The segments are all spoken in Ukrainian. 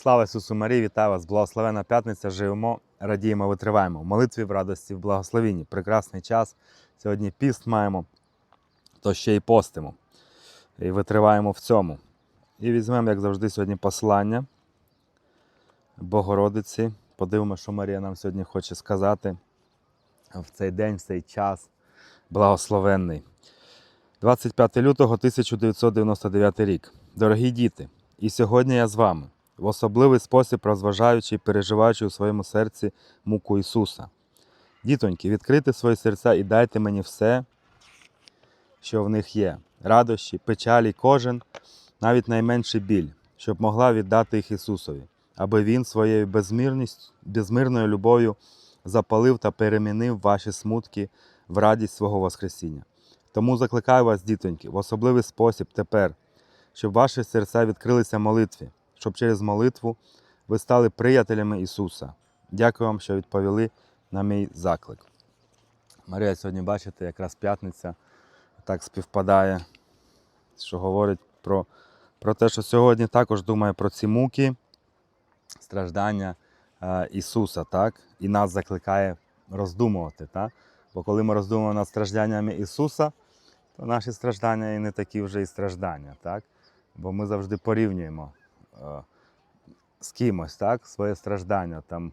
Слава Ісусу Марії, вітаю вас! Благословена п'ятниця. Живемо, радіємо, витриваємо. В молитві, в радості, в благословенні. Прекрасний час. Сьогодні піст маємо, то ще й постимо. І витриваємо в цьому. І візьмемо, як завжди, сьогодні послання Богородиці. Подивимося, що Марія нам сьогодні хоче сказати в цей день, в цей час благословенний. 25 лютого 1999 рік. Дорогі діти, і сьогодні я з вами, в особливий спосіб розважаючи і переживаючи у своєму серці муку Ісуса. Дітоньки, відкрийте свої серця і дайте мені все, що в них є: радощі, печалі, кожен, навіть найменший біль, щоб могла віддати їх Ісусові, аби Він своєю безмірною любов'ю запалив та перемінив ваші смутки в радість свого Воскресіння. Тому закликаю вас, дітоньки, в особливий спосіб тепер, щоб ваші серця відкрилися молитві, щоб через молитву ви стали приятелями Ісуса. Дякую вам, що відповіли на мій заклик. Марія, сьогодні бачите, якраз п'ятниця так співпадає, що говорить про, про те, що сьогодні також думає про ці муки, страждання е, Ісуса, так? і нас закликає роздумувати. Так? Бо коли ми роздумуємо над стражданнями Ісуса, то наші страждання і не такі вже і страждання. Так? Бо ми завжди порівнюємо з кимось так? своє страждання. Там,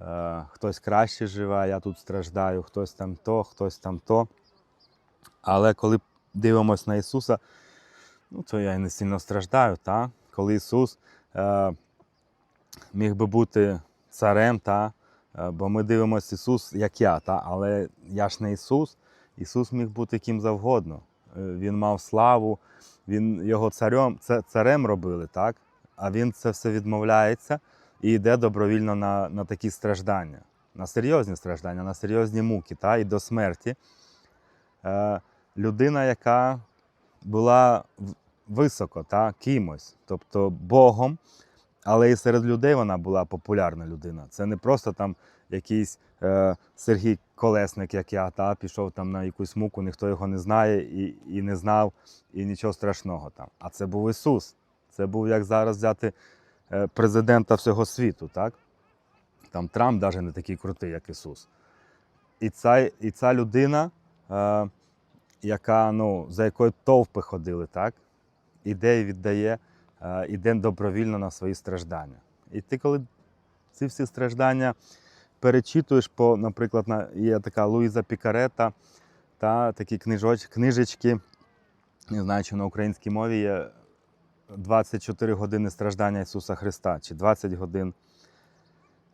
е, хтось краще живе, я тут страждаю, хтось там то, хтось там то. Але коли дивимося на Ісуса, ну, то я не сильно страждаю. Так? Коли Ісус е, міг би бути царем, та? Е, бо ми дивимося Ісус, як я, та? але я ж не Ісус. Ісус міг бути ким завгодно. Е, Він мав славу, він його царем, царем робили, так? А він це все відмовляється і йде добровільно на, на такі страждання, на серйозні страждання, на серйозні муки та? і до смерті. Е, людина, яка була високо, та? кимось, тобто Богом, але і серед людей вона була популярна людина. Це не просто там якийсь е, Сергій Колесник, як я, та пішов там на якусь муку, ніхто його не знає і, і не знав, і нічого страшного там. А це був Ісус. Це був як зараз взяти е, президента всього світу, так? Там Трамп навіть не такий крутий, як Ісус. І ця, і ця людина, е, яка, ну, за якою товпи ходили, так? іде віддає, е, іде добровільно на свої страждання. І ти, коли ці всі страждання перечитуєш, по, наприклад, на, є така Луїза Пікарета, та такі книжоч, книжечки, не знаю, чи на українській мові є 24 години страждання Ісуса Христа, чи 20 годин.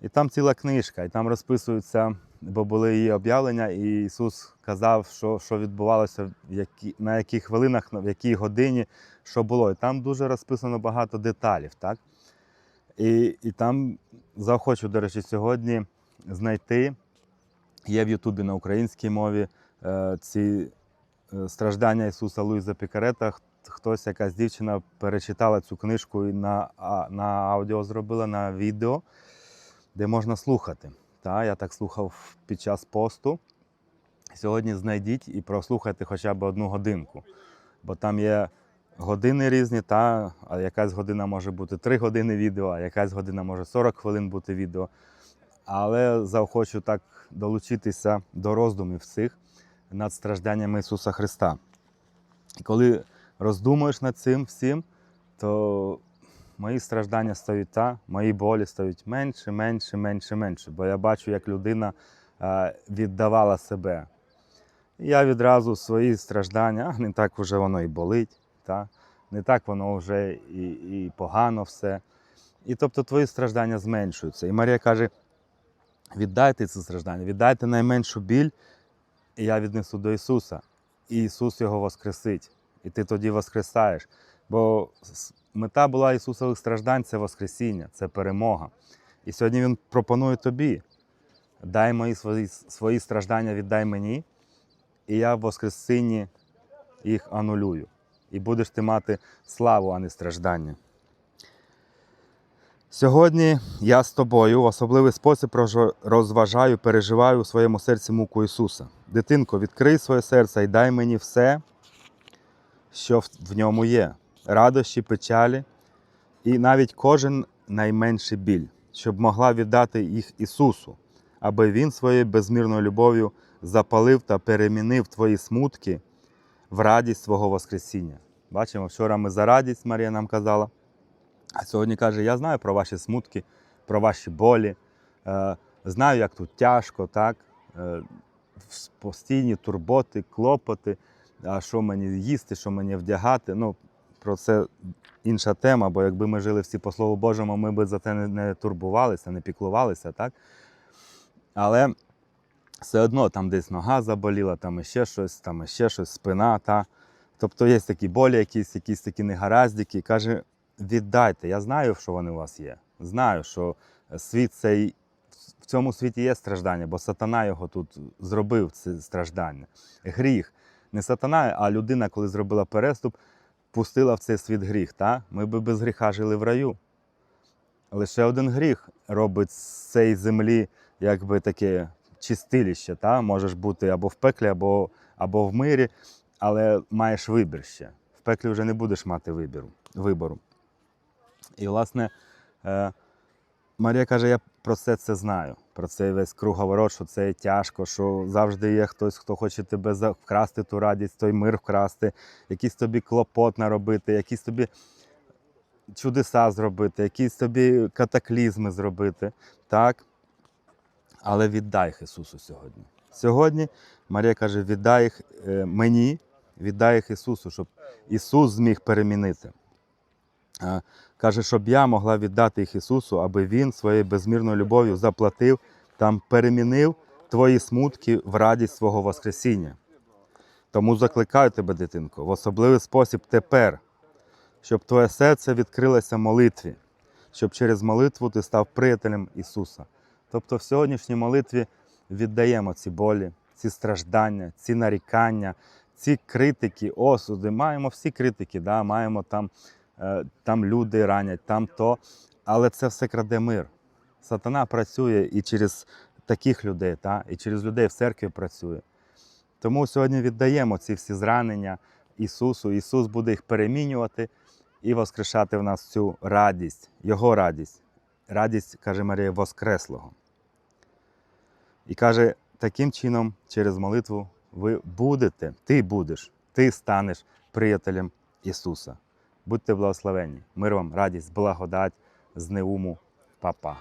І там ціла книжка, і там розписуються, бо були її об'явлення, і Ісус казав, що, що відбувалося, які, на яких хвилинах, в якій годині, що було. І там дуже розписано багато деталів. Так? І, і там заохочу, до речі, сьогодні знайти. Є в Ютубі на українській мові е, ці е, страждання Ісуса Луїза Пікарета. Хтось, якась дівчина перечитала цю книжку і на, на аудіо зробила на відео, де можна слухати. Та, я так слухав під час посту. Сьогодні знайдіть і прослухайте хоча б одну годинку, бо там є години різні, та, а якась година може бути 3 години відео, а якась година може 40 хвилин бути відео. Але заохочу так долучитися до роздумів цих над стражданнями Ісуса Христа. І коли роздумуєш над цим всім, то мої страждання стають та, мої болі стають менше, менше, менше, менше. Бо я бачу, як людина е, віддавала себе. І я відразу свої страждання, а не так вже воно і болить, та? не так воно вже і, і погано все. І тобто твої страждання зменшуються. І Марія каже: віддайте ці страждання, віддайте найменшу біль, і я віднесу до Ісуса. І Ісус його воскресить. І ти тоді воскресаєш. Бо мета була Ісусових страждань це Воскресіння, це перемога. І сьогодні Він пропонує тобі: дай мої свої, свої страждання, віддай мені, і я в Воскресінні їх анулюю. І будеш ти мати славу, а не страждання. Сьогодні я з тобою в особливий спосіб розважаю, переживаю у своєму серці муку Ісуса. Дитинко, відкрий своє серце і дай мені все, що в- ньому є: радощі, печалі, і навіть кожен найменший біль, щоб могла віддати їх Ісусу, аби Він своєю безмірною любов'ю запалив та перемінив твої смутки в радість свого Воскресіння. Бачимо, вчора ми за радість, Марія нам казала. А сьогодні каже: Я знаю про ваші смутки, про ваші болі, е, знаю, як тут тяжко, так? Е, постійні турботи, клопоти, а що мені їсти, що мені вдягати. Ну, про це інша тема, бо якби ми жили всі по Слову Божому, ми б за це не, турбувалися, не піклувалися, так? Але все одно там десь нога заболіла, там іще щось, там іще щось, спина. Та. Тобто є такі болі, якісь, якісь такі негараздики. Каже, віддайте. Я знаю, що вони у вас є. Знаю, що світ цей, в цьому світі є страждання, бо сатана його тут зробив, це страждання. Гріх. Не сатана, а людина, коли зробила переступ, пустила в цей світ гріх. Та? Ми би без гріха жили в раю. Лише один гріх робить з цієї землі якби таке чистилище. Та? Можеш бути або в пеклі, або, або в мирі, але маєш вибір ще. В пеклі вже не будеш мати вибіру, вибору. І, власне, е, Марія каже: я про все це знаю. Про цей весь круговорот, що це тяжко, що завжди є хтось, хто хоче тебе вкрасти ту радість, той мир вкрасти, якийсь тобі клопот наробити, якісь тобі чудеса зробити, якісь тобі катаклізми зробити. Так? Але віддай їх Ісусу сьогодні. Сьогодні Марія каже: віддай їх е, мені, віддай їх Ісусу, щоб Ісус зміг перемінити. Каже, щоб я могла віддати їх Ісусу, аби Він своєю безмірною любов'ю заплатив, там перемінив твої смутки в радість свого Воскресіння. Тому закликаю тебе, дитинко, в особливий спосіб тепер, щоб твоє серце відкрилося молитві, щоб через молитву ти став приятелем Ісуса. Тобто в сьогоднішній молитві віддаємо ці болі, ці страждання, ці нарікання, ці критики, осуди. Маємо всі критики, да? маємо там, там люди ранять, там то. Але це все краде мир. Сатана працює і через таких людей, та? і через людей в церкві працює. Тому сьогодні віддаємо ці всі зранення Ісусу. Ісус буде їх перемінювати і воскрешати в нас цю радість, Його радість. Радість, каже Марія, Воскреслого. І каже, таким чином, через молитву, ви будете, ти будеш, ти станеш приятелем Ісуса. Будьте благословені. Мир вам, радість, благодать з Неуму, Папа.